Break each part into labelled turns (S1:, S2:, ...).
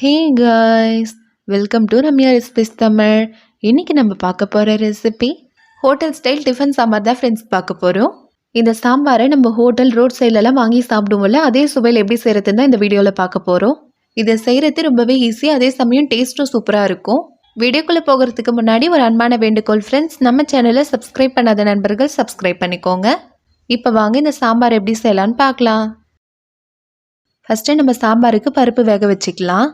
S1: Hey guys welcome to Ramya recipes Tamil இன்றைக்கி நம்ம பார்க்க போகிற recipe hotel style tiffin sambar தான் ஃப்ரெண்ட்ஸ் பார்க்க போகிறோம் இந்த சாம்பாரை நம்ம ஹோட்டல் ரோட் சைட்லலாம் வாங்கி சாப்பிடுவோம்ல அதே சுவையில் எப்படி செய்கிறதுன்னு தான் இந்த வீடியோவில் பார்க்க போகிறோம் இதை செய்கிறது ரொம்பவே ஈஸி அதே சமயம் டேஸ்ட்டும் சூப்பராக இருக்கும். வீடியோக்குள்ளே போகிறதுக்கு முன்னாடி ஒரு அன்பான வேண்டுகோள் ஃப்ரெண்ட்ஸ் நம்ம சேனலை சப்ஸ்கிரைப் பண்ணாத நண்பர்கள் சப்ஸ்கிரைப் பண்ணிக்கோங்க. இப்போ வாங்க இந்த சாம்பார் எப்படி செய்யலான்னு பார்க்கலாம். ஃபஸ்ட்டு நம்ம சாம்பாருக்கு பருப்பு வேக வச்சுக்கலாம்.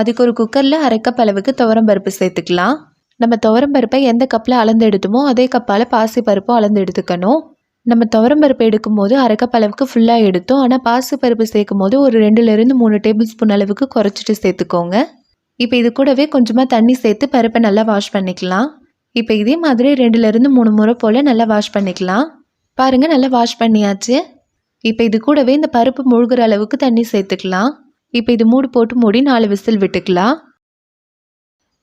S1: அதுக்கு ஒரு குக்கரில் அரை கப் அளவுக்கு துவரம் பருப்பு சேர்த்துக்கலாம். நம்ம துவரம் பருப்பை எந்த கப்பில் அளந்து எடுத்தோமோ அதே கப்பால் பாசி பருப்பும் அளந்து எடுத்துக்கணும். நம்ம துவரம் பருப்பு எடுக்கும்போது அரை கப் அளவுக்கு ஃபுல்லாக எடுத்தோம். ஆனால் பாசி பருப்பு சேர்க்கும் போது ஒரு ரெண்டுலேருந்து மூணு டேபிள் ஸ்பூன் அளவுக்கு குறைச்சிட்டு சேர்த்துக்கோங்க. இப்போ இது கூடவே கொஞ்சமாக தண்ணி சேர்த்து பருப்பை நல்லா வாஷ் பண்ணிக்கலாம். இப்போ இதே மாதிரி ரெண்டுலேருந்து மூணு முறை போல் நல்லா வாஷ் பண்ணிக்கலாம். பாருங்கள் நல்லா வாஷ் பண்ணியாச்சு. இப்போ இது கூடவே இந்த பருப்பு முழுகிற அளவுக்கு தண்ணி சேர்த்துக்கலாம். இப்போ இது மூடு போட்டு மூடி நாலு விசில் விட்டுக்கலாம்.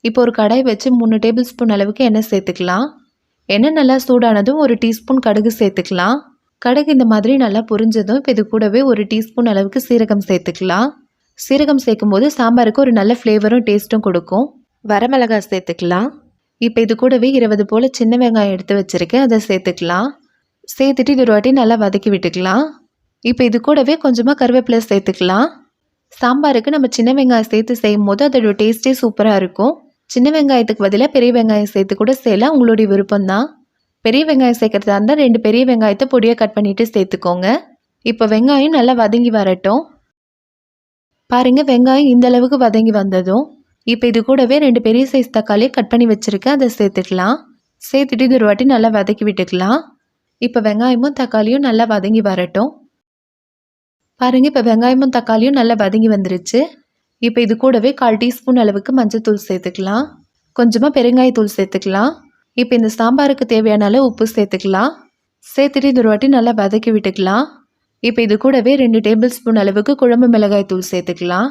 S1: இப்போ ஒரு கடாய் வச்சு மூணு டேபிள் ஸ்பூன் அளவுக்கு எண்ணெய் சேர்த்துக்கலாம். எண்ணெய் நல்லா சூடானதும் ஒரு டீஸ்பூன் கடுகு சேர்த்துக்கலாம். கடுகு இந்த மாதிரி நல்லா புரிஞ்சதும் இப்போ இது கூடவே ஒரு டீஸ்பூன் அளவுக்கு சீரகம் சேர்த்துக்கலாம். சீரகம் சேர்க்கும் போது சாம்பாருக்கு ஒரு நல்ல ஃப்ளேவரும் டேஸ்ட்டும் கொடுக்கும். வரமிளகாய் சேர்த்துக்கலாம். இப்போ இது கூடவே இருபது போல் சின்ன வெங்காயம் எடுத்து வச்சுருக்கேன் அதை சேர்த்துக்கலாம். சேர்த்துட்டு இது ஒரு வாட்டி நல்லா வதக்கி விட்டுக்கலாம். இப்போ இது கூடவே கொஞ்சமாக கருவேப்பிலை சேர்த்துக்கலாம். சாம்பாருக்கு நம்ம சின்ன வெங்காயம் சேர்த்து செய்யும் போது அதோட டேஸ்ட்டே சூப்பராக இருக்கும். சின்ன வெங்காயத்துக்கு பதிலாக பெரிய வெங்காயம் சேர்த்து கூட செய்யலாம். உங்களுடைய விருப்பம்தான். பெரிய வெங்காயம் சேர்க்குறதா இருந்தால் ரெண்டு பெரிய வெங்காயத்தை பொடியாக கட் பண்ணிவிட்டு சேர்த்துக்கோங்க. இப்போ வெங்காயம் நல்லா வதங்கி வரட்டும். பாருங்கள் வெங்காயம் இந்த அளவுக்கு வதங்கி வந்ததும் இப்போ இது கூடவே ரெண்டு பெரிய சைஸ் தக்காளியை கட் பண்ணி வச்சுருக்கேன். அதை சேர்த்துக்கலாம். சேர்த்துட்டு இது ஒரு வாட்டி நல்லா வதக்கி விட்டுக்கலாம். இப்போ வெங்காயமும் தக்காளியும் நல்லா வதங்கி வரட்டும். பாருங்க இப்போ வெங்காயமும் தக்காளியும் நல்லா வதங்கி வந்துருச்சு. இப்போ இது கூடவே கால் டீஸ்பூன் அளவுக்கு மஞ்சத்தூள் சேர்த்துக்கலாம். கொஞ்சமாக பெருங்காயத்தூள் சேர்த்துக்கலாம். இப்போ இந்த சாம்பாருக்கு தேவையான அளவு உப்பு சேர்த்துக்கலாம். சேர்த்துட்டு இது ஒரு வாட்டி நல்லா வதக்கி விட்டுக்கலாம். இப்போ இது கூடவே ரெண்டு டேபிள் ஸ்பூன் அளவுக்கு குழம்பு மிளகாய் தூள் சேர்த்துக்கலாம்.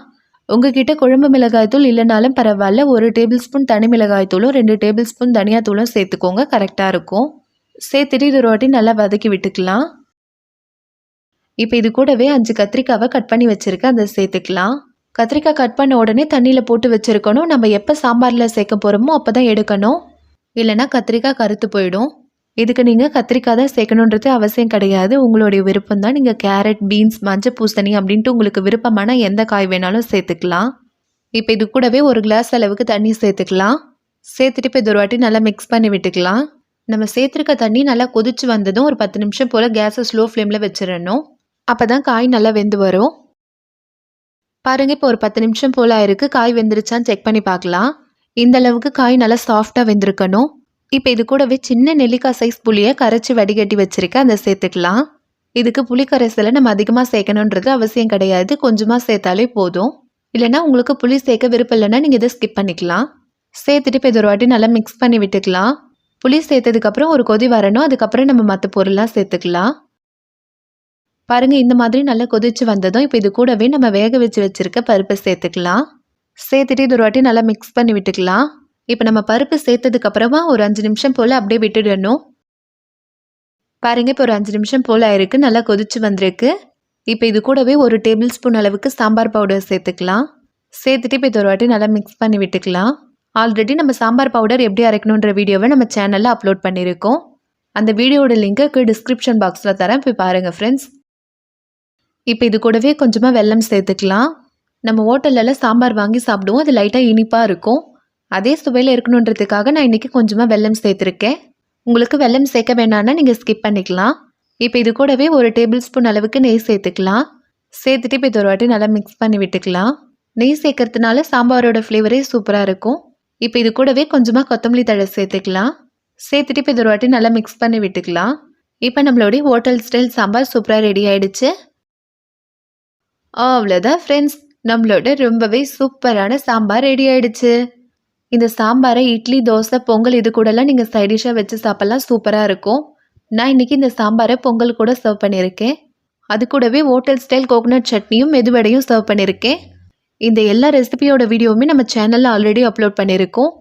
S1: உங்ககிட்ட குழம்பு மிளகாய் தூள் இல்லைனாலும் பரவாயில்ல ஒரு டேபிள் ஸ்பூன் தனி மிளகாய் தூளும் ரெண்டு டேபிள் ஸ்பூன் தனியாத்தூளும் சேர்த்துக்கோங்க கரெக்டாக இருக்கும். சேர்த்துட்டு இது ஒரு வாட்டி நல்லா வதக்கி விட்டுக்கலாம். இப்போ இது கூடவே அஞ்சு கத்திரிக்காவை கட் பண்ணி வச்சுருக்கேன் அதை சேர்த்துக்கலாம். கத்திரிக்காய் கட் பண்ண உடனே தண்ணியில் போட்டு வச்சுருக்கணும். நம்ம எப்போ சாம்பாரில் சேர்க்க போகிறோமோ அப்போ தான் எடுக்கணும். இல்லைனா கத்திரிக்காய் கருத்து போயிடும். இதுக்கு நீங்கள் கத்திரிக்காய் தான் சேர்க்கணுன்றது அவசியம் கிடையாது. உங்களுடைய விருப்பம் தான். நீங்கள் கேரட் பீன்ஸ் மஞ்சள் பூசணி அப்படின்ட்டு உங்களுக்கு விருப்பமான எந்த காய் வேணாலும் சேர்த்துக்கலாம். இப்போ இது கூடவே ஒரு கிளாஸ் அளவுக்கு தண்ணி சேர்த்துக்கலாம். சேர்த்துட்டு இப்போ இது ஒரு வாட்டி நல்லா மிக்ஸ் பண்ணி விட்டுக்கலாம். நம்ம சேர்த்துருக்க தண்ணி நல்லா கொதிச்சு வந்ததும் ஒரு பத்து நிமிஷம் போல் கேஸை ஸ்லோ ஃப்ளேமில் வச்சிடணும். அப்போ தான் காய் நல்லா வெந்து வரும். பாருங்க இப்போ ஒரு பத்து நிமிஷம் போல் ஆயிருக்கு. காய் வெந்துருச்சான்னு செக் பண்ணி பார்க்கலாம். இந்த அளவுக்கு காய் நல்லா சாஃப்டாக வெந்திருக்கணும். இப்போ இது கூடவே சின்ன நெல்லிக்காய் சைஸ் புளியை கரைச்சி வடிகட்டி வச்சுருக்கேன். அதை சேர்த்துக்கலாம். இதுக்கு புளிக்கரைசலை நம்ம அதிகமாக சேர்க்கணுன்றது அவசியம் கிடையாது. கொஞ்சமாக சேர்த்தாலே போதும். இல்லைன்னா உங்களுக்கு புளி சேர்க்க விருப்பம் இல்லைன்னா நீங்கள் இதை ஸ்கிப் பண்ணிக்கலாம். சேர்த்துட்டு இப்போ இது ஒரு வாட்டி நல்லா மிக்ஸ் பண்ணி விட்டுக்கலாம். புளி சேர்த்ததுக்கப்புறம் ஒரு கொதி வரணும். அதுக்கப்புறம் நம்ம மற்ற பொருள்லாம் சேர்த்துக்கலாம். பாருங்க இந்த மாதிரி நல்லா கொதிச்சு வந்ததும் இப்போ இது கூடவே நம்ம வேக வச்சு வச்சிருக்க பருப்பை சேர்த்துக்கலாம். சேர்த்துட்டு இது ஒரு வாட்டி நல்லா மிக்ஸ் பண்ணி விட்டுக்கலாம். இப்போ நம்ம பருப்பு சேர்த்ததுக்கு அப்புறமா ஒரு அஞ்சு நிமிஷம் போல் அப்படியே விட்டுடணும். பாருங்க இப்போ ஒரு அஞ்சு நிமிஷம் போல் ஆயிருக்கு நல்லா கொதிச்சு வந்திருக்கு. இப்போ இது கூடவே ஒரு டேபிள் ஸ்பூன் அளவுக்கு சாம்பார் பவுடர் சேர்த்துக்கலாம். சேர்த்துட்டு இப்போ இது ஒரு வாட்டி நல்லா மிக்ஸ் பண்ணி விட்டுக்கலாம். ஆல்ரெடி நம்ம சாம்பார் பவுடர் எப்படி அரைக்கணுன்ற வீடியோவை நம்ம சேனலில் அப்லோட் பண்ணியிருக்கோம். அந்த வீடியோட லிங்க்கு டிஸ்கிரிப்ஷன் பாக்ஸில் தரேன் போய் பாருங்கள் ஃப்ரெண்ட்ஸ் இப்போ இது கூடவே கொஞ்சமாக வெல்லம் சேர்த்துக்கலாம். நம்ம ஹோட்டல்லலாம் சாம்பார் வாங்கி சாப்பிடுவோம். அது லைட்டாக இனிப்பாக இருக்கும். அதே சுவையில் இருக்கணுன்றதுக்காக நான் இன்றைக்கி கொஞ்சமாக வெல்லம் சேர்த்துருக்கேன். உங்களுக்கு வெல்லம் சேர்க்க வேணான்னா நீங்கள் ஸ்கிப் பண்ணிக்கலாம். இப்போ இது கூடவே ஒரு டேபிள் ஸ்பூன் அளவுக்கு நெய் சேர்த்துக்கலாம். சேர்த்துட்டு இப்போ இது ஒரு வாட்டி நல்லா மிக்ஸ் பண்ணி விட்டுக்கலாம். நெய் சேர்க்கறதுனால சாம்பாரோட ஃப்ளேவரே சூப்பராக இருக்கும். இப்போ இது கூடவே கொஞ்சமாக கொத்தமல்லி தழை சேர்த்துக்கலாம். சேர்த்துட்டு இப்போ இது ஒரு வாட்டி நல்லா மிக்ஸ் பண்ணி விட்டுக்கலாம். இப்போ நம்மளுடைய ஹோட்டல் ஸ்டைல் சாம்பார் சூப்பராக ரெடி ஆகிடுச்சு அவ்வளோதான் ஃப்ரெண்ட்ஸ் நம்மளோட ரொம்பவே சூப்பரான சாம்பார் ரெடி ஆயிடுச்சு. இந்த சாம்பாரை இட்லி தோசை பொங்கல் இது கூடலாம் நீங்கள் சைடிஷாக வச்சு சாப்பிட்லாம் சூப்பராக இருக்கும். நான் இன்றைக்கி இந்த சாம்பாரை பொங்கல் கூட சர்வ் பண்ணியிருக்கேன். அது கூடவே ஹோட்டல் ஸ்டைல் கோகோனட் சட்னியும் மெதுவடையும் சர்வ் பண்ணியிருக்கேன். இந்த எல்லா ரெசிபியோட வீடியோவுமே நம்ம சேனலில் ஆல்ரெடி அப்லோட் பண்ணியிருக்கோம்.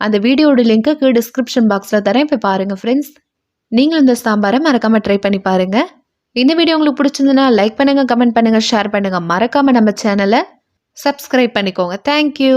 S1: அந்த வீடியோட லிங்க்கு டிஸ்கிரிப்ஷன் பாக்ஸில் தரேன் இப்போ பாருங்கள் ஃப்ரெண்ட்ஸ் நீங்களும் இந்த சாம்பாரை மறக்காமல் ட்ரை பண்ணி பாருங்கள் இந்த வீடியோ உங்களுக்கு பிடிச்சிருந்ததுன்னா லைக் பண்ணுங்கள் கமெண்ட் பண்ணுங்கள் ஷேர் பண்ணுங்கள் மறக்காமல் நம்ம சேனலை சப்ஸ்கிரைப் பண்ணிக்கோங்க. தேங்க்யூ